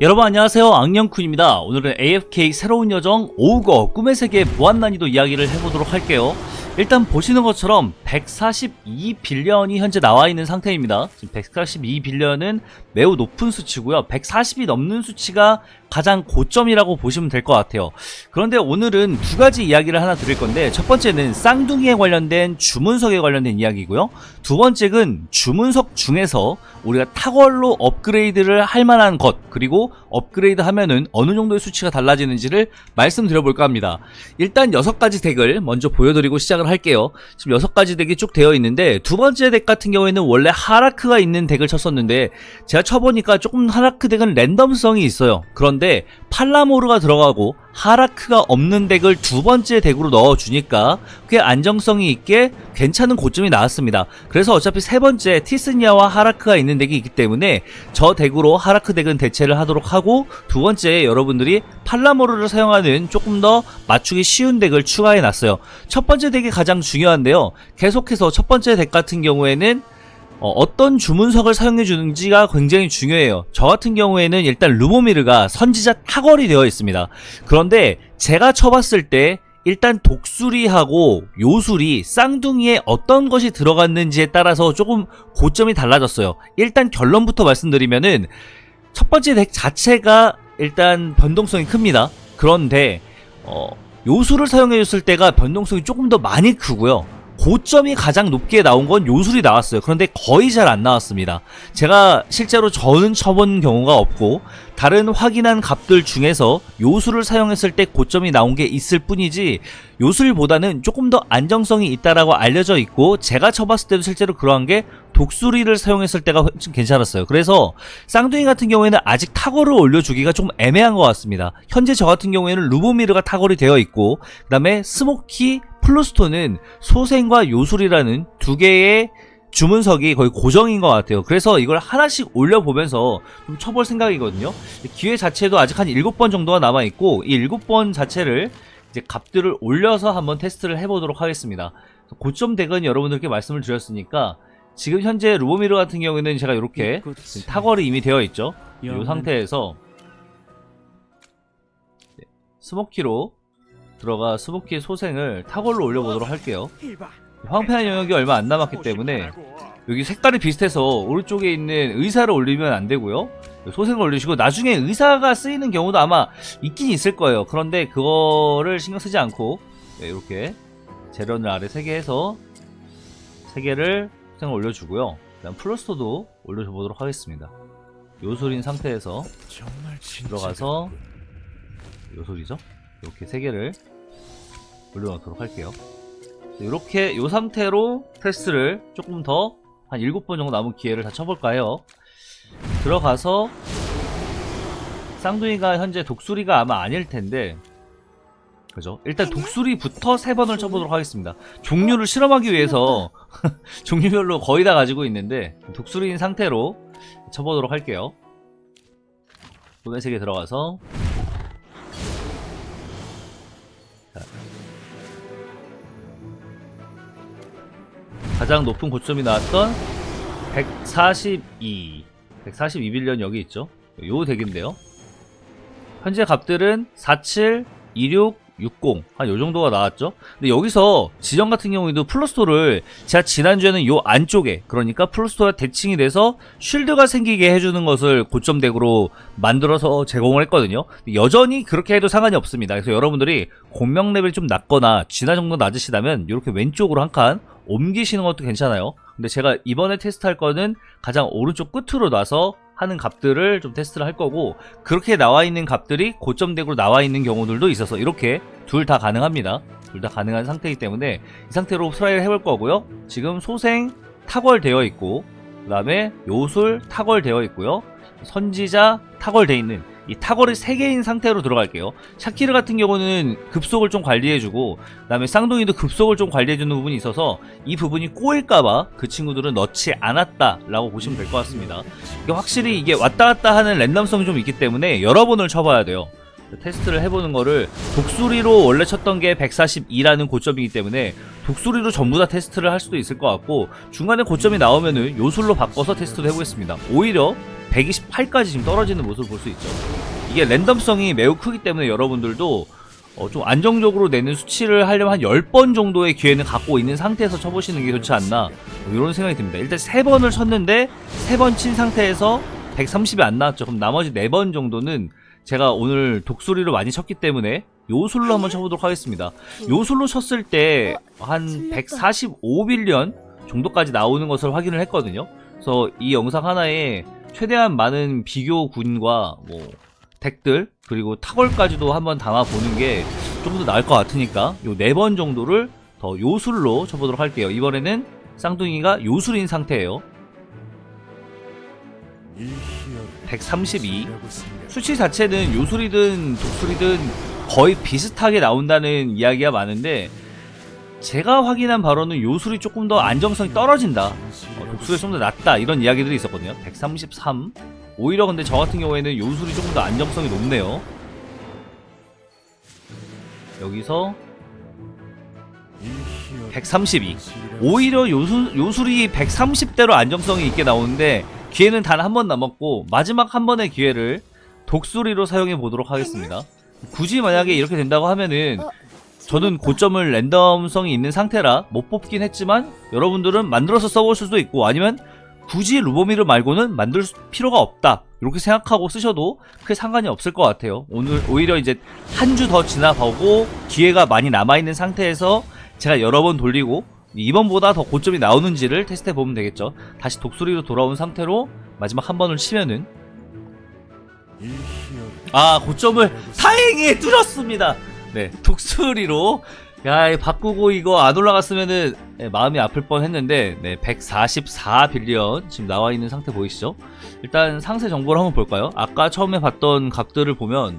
여러분 안녕하세요. 악령쿤입니다. 오늘은 AFK 새로운 여정 오우거 꿈의 세계 무한난이도 이야기를 해보도록 할게요. 일단 보시는 것처럼 142빌리언이 현재 나와 있는 상태입니다. 지금 142빌리언은 매우 높은 수치고요 140이 넘는 수치가 가장 고점이라고 보시면 될 것 같아요 그런데 오늘은 두 가지 이야기를 하나 드릴 건데 첫 번째는 쌍둥이에 관련된 주문석에 관련된 이야기고요 두 번째는 주문석 중에서 우리가 탁월로 업그레이드를 할 만한 것 그리고 업그레이드 하면은 어느 정도의 수치가 달라지는지를 말씀드려 볼까 합니다. 일단 여섯 가지 덱을 먼저 보여드리고 시작을 할게요. 지금 여섯 가지 덱이 쭉 되어 있는데 두 번째 덱 같은 경우에는 원래 하라크가 있는 덱을 쳤었는데 제가 쳐보니까 조금 하라크 덱은 랜덤성이 있어요. 그런데 팔라모르가 들어가고 하라크가 없는 덱을 두 번째 덱으로 넣어주니까 꽤 안정성이 있게 괜찮은 고점이 나왔습니다. 그래서 어차피 세 번째 티스니아와 하라크가 있는 덱이 있기 때문에 저 덱으로 하라크 덱은 대체를 하도록 하고 두 번째 여러분들이 팔라모르를 사용하는 조금 더 맞추기 쉬운 덱을 추가해 놨어요. 첫 번째 덱이 가장 중요한데요. 계속해서 첫 번째 덱 같은 경우에는 어, 떤 주문석을 사용해 주는지가 굉장히 중요해요. 저 같은 경우에는 일단 루보미르가 선지자 탁월이 되어 있습니다. 그런데 제가 쳐봤을 때 일단 독수리하고 요술이 쌍둥이에 어떤 것이 들어갔는지에 따라서 조금 고점이 달라졌어요. 일단 결론부터 말씀드리면은 첫 번째 덱 자체가 일단 변동성이 큽니다. 그런데 어, 요술을 사용해 줬을 때가 변동성이 조금 더 많이 크고요. 고점이 가장 높게 나온 건 요술이 나왔어요. 그런데 거의 잘 안 나왔습니다. 제가 실제로 저는 쳐본 경우가 없고 다른 확인한 값들 중에서 요술을 사용했을 때 고점이 나온 게 있을 뿐이지 요술보다는 조금 더 안정성이 있다라고 알려져 있고 제가 쳐봤을 때도 실제로 그러한 게 독수리를 사용했을 때가 좀 괜찮았어요. 그래서 쌍둥이 같은 경우에는 아직 타거를 올려주기가 좀 애매한 것 같습니다. 현재 저 같은 경우에는 루보미르가 타거이 되어 있고 그 다음에 스모키 플루스톤은 소생과 요술이라는 두 개의 주문석이 거의 고정인 것 같아요. 그래서 이걸 하나씩 올려보면서 좀 쳐볼 생각이거든요. 기회 자체도 아직 한 7번 정도가 남아있고, 이 7번 자체를 이제 값들을 올려서 한번 테스트를 해보도록 하겠습니다. 고점 덱은 여러분들께 말씀을 드렸으니까, 지금 현재 루보미르 같은 경우에는 제가 이렇게 타걸이 이미 되어 있죠. 이 상태에서 네, 스모키로 들어가 스모키의 소생을 타걸로 올려보도록 할게요. 황폐한 영역이 얼마 안 남았기 때문에 여기 색깔이 비슷해서 오른쪽에 있는 의사를 올리면 안 되고요. 소생을 올리시고 나중에 의사가 쓰이는 경우도 아마 있긴 있을 거예요. 그런데 그거를 신경 쓰지 않고 네, 이렇게 재련을 아래 3개 해서 3개를 소생을 올려주고요. 그다음 플러스터도 올려줘 보도록 하겠습니다. 요술인 상태에서 들어가서 요술이죠. 이렇게 3개를 올려놓도록 할게요. 이렇게 이 상태로 테스트를 조금 더 한 7번 정도 남은 기회를 다 쳐볼까 해요. 들어가서 쌍둥이가 현재 독수리가 아마 아닐 텐데 그죠? 일단 독수리부터 3번을 쳐보도록 하겠습니다. 종류를 실험하기 위해서 종류별로 거의 다 가지고 있는데 독수리인 상태로 쳐보도록 할게요. 도매색에 들어가서 가장 높은 고점이 나왔던 142 142빌리언 여기 있죠? 요 덱인데요. 현재 값들은 47, 26, 60 한 요 정도가 나왔죠? 근데 여기서 지정 같은 경우에도 플러스토를 제가 지난주에는 요 안쪽에 그러니까 플러스토가 대칭이 돼서 쉴드가 생기게 해주는 것을 고점 덱으로 만들어서 제공을 했거든요. 여전히 그렇게 해도 상관이 없습니다. 그래서 여러분들이 공명 레벨이 좀 낮거나 진화 정도 낮으시다면 이렇게 왼쪽으로 한 칸 옮기시는 것도 괜찮아요. 근데 제가 이번에 테스트할 거는 가장 오른쪽 끝으로 놔서 하는 값들을 좀 테스트를 할 거고 그렇게 나와 있는 값들이 고점 덱으로 나와 있는 경우들도 있어서 이렇게 둘 다 가능합니다. 둘 다 가능한 상태이기 때문에 이 상태로 트라이를 해볼 거고요. 지금 소생 탁월되어 있고 그 다음에 요술 탁월되어 있고요. 선지자 탁월되어 있는 이 탁월이 3개인 상태로 들어갈게요. 샤키르 같은 경우는 급속을 좀 관리해주고 그 다음에 쌍둥이도 급속을 좀 관리해주는 부분이 있어서 이 부분이 꼬일까봐 그 친구들은 넣지 않았다라고 보시면 될 것 같습니다. 이게 확실히 이게 왔다 갔다 하는 랜덤성이 좀 있기 때문에 여러 번을 쳐봐야 돼요. 테스트를 해보는 거를 독수리로 원래 쳤던 게 142라는 고점이기 때문에 독수리로 전부 다 테스트를 할 수도 있을 것 같고 중간에 고점이 나오면은 요술로 바꿔서 테스트를 해보겠습니다. 오히려 128까지 지금 떨어지는 모습을 볼 수 있죠. 이게 랜덤성이 매우 크기 때문에 여러분들도 어, 좀 안정적으로 내는 수치를 하려면 한 10번 정도의 기회는 갖고 있는 상태에서 쳐보시는 게 좋지 않나 뭐 이런 생각이 듭니다. 일단 3번을 쳤는데 3번 친 상태에서 130이 안 나왔죠. 그럼 나머지 4번 정도는 제가 오늘 독수리로 많이 쳤기 때문에 요술로 한번 쳐보도록 하겠습니다. 요술로 쳤을 때 한 145빌리언 정도까지 나오는 것을 확인을 했거든요. 그래서 이 영상 하나에 최대한 많은 비교군과 뭐 덱들 그리고 타걸까지도 한번 담아보는 게 좀 더 나을 것 같으니까 요 네 번 정도를 더 요술로 쳐보도록 할게요. 이번에는 쌍둥이가 요술인 상태예요. 132 수치 자체는 요술이든 독술이든 거의 비슷하게 나온다는 이야기가 많은데 제가 확인한 바로는 요술이 조금 더 안정성이 떨어진다 어, 독술이 좀더 낫다 이런 이야기들이 있었거든요. 133 오히려 근데 저 같은 경우에는 요술이 조금 더 안정성이 높네요. 여기서 132 오히려 요술, 요술이 130대로 안정성이 있게 나오는데 기회는 단 한 번 남았고 마지막 한 번의 기회를 독수리로 사용해 보도록 하겠습니다. 굳이 만약에 이렇게 된다고 하면은 저는 고점을 랜덤성이 있는 상태라 못 뽑긴 했지만 여러분들은 만들어서 써보실 수도 있고 아니면 굳이 루보미를 말고는 만들 수- 필요가 없다. 이렇게 생각하고 쓰셔도 크게 상관이 없을 것 같아요. 오늘 오히려 이제 한 주 더 지나보고 기회가 많이 남아있는 상태에서 제가 여러 번 돌리고 이번보다 더 고점이 나오는지를 테스트해 보면 되겠죠. 다시 독수리로 돌아온 상태로 마지막 한 번을 치면은 아 고점을 다행히 뚫었습니다 네. 독수리로. 야이 바꾸고 이거 안 올라갔으면은 네, 마음이 아플 뻔했는데 네 144 빌리언 지금 나와 있는 상태 보이시죠? 일단 상세 정보를 한번 볼까요? 아까 처음에 봤던 각들을 보면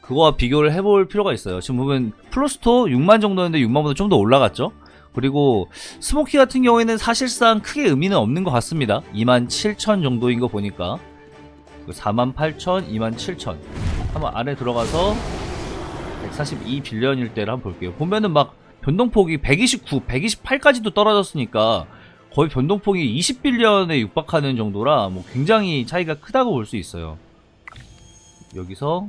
그거와 비교를 해볼 필요가 있어요. 지금 보면 플러스토 6만 정도였는데 6만보다 좀 더 올라갔죠? 그리고 스모키 같은 경우에는 사실상 크게 의미는 없는 것 같습니다. 2만 7천 정도인 거 보니까. 4만 8천, 2만 7천. 한번 안에 들어가서 142 빌리언일 때를 한번 볼게요. 보면은 막 변동폭이 129, 128까지도 떨어졌으니까 거의 변동폭이 20 빌리언에 육박하는 정도라 뭐 굉장히 차이가 크다고 볼 수 있어요. 여기서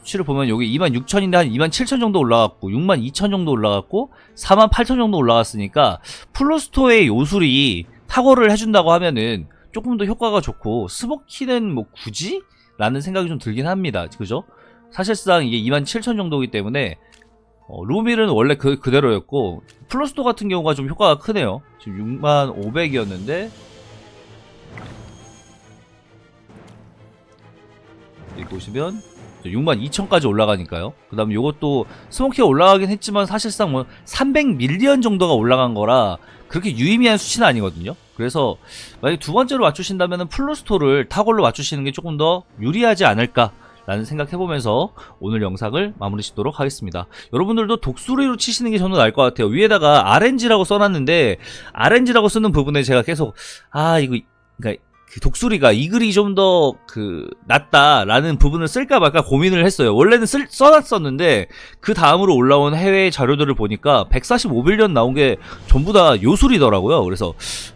수치를 보면 여기 2만 6천인데 한 2만 7천 정도 올라갔고 6만 2천 정도 올라갔고 4만 8천 정도 올라갔으니까 플로스토의 요술이 탁월을 해준다고 하면은 조금 더 효과가 좋고 스모키는 뭐 굳이? 라는 생각이 좀 들긴 합니다. 그죠? 사실상 이게 2만 7천 정도이기 때문에 어, 루밀은 원래 그, 그대로였고 플러스도 같은 경우가 좀 효과가 크네요. 지금 6만 500이었는데 여기 보시면 6만 2천까지 올라가니까요. 그 다음에 요것도 스모키가 올라가긴 했지만 사실상 뭐 300밀리언 정도가 올라간 거라 그렇게 유의미한 수치는 아니거든요. 그래서 만약 두 번째로 맞추신다면 플루스토를 타골로 맞추시는 게 조금 더 유리하지 않을까 라는 생각해보면서 오늘 영상을 마무리 짓도록 하겠습니다. 여러분들도 독수리로 치시는 게 저는 나을 것 같아요. 위에다가 RNG라고 써놨는데 RNG라고 쓰는 부분에 제가 계속 아 이거 그러니까 그 독수리가 이 글이 좀 더 그 낫다라는 부분을 쓸까 말까 고민을 했어요. 원래는 쓸, 써놨었는데 그 다음으로 올라온 해외 자료들을 보니까 145빌리언 나온 게 전부 다 요술이더라고요. 그래서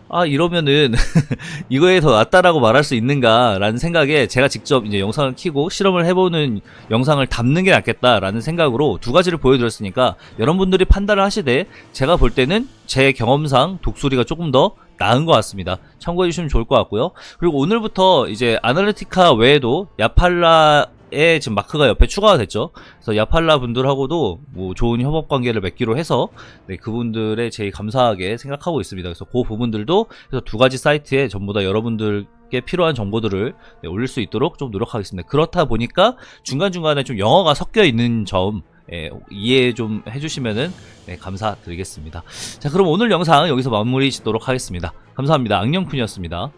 아 이러면은 이거에 더 낫다라고 말할 수 있는가라는 생각에 제가 직접 이제 영상을 키고 실험을 해보는 영상을 담는 게 낫겠다라는 생각으로 두 가지를 보여드렸으니까 여러분들이 판단을 하시되 제가 볼 때는 제 경험상 독수리가 조금 더 나은 것 같습니다. 참고해 주시면 좋을 것 같고요. 그리고 오늘부터 이제 아날리티카 외에도 야팔라의 지금 마크가 옆에 추가가 됐죠. 그래서 야팔라 분들하고도 뭐 좋은 협업 관계를 맺기로 해서 네, 그분들의 제일 감사하게 생각하고 있습니다. 그래서 그 부분들도 그래서 두 가지 사이트에 전부 다 여러분들께 필요한 정보들을 네, 올릴 수 있도록 좀 노력하겠습니다. 그렇다 보니까 중간중간에 좀 영어가 섞여 있는 점 예, 이해 좀 해주시면은 네, 감사드리겠습니다. 자, 그럼 오늘 영상 여기서 마무리 짓도록 하겠습니다. 감사합니다. 악령쿤이었습니다.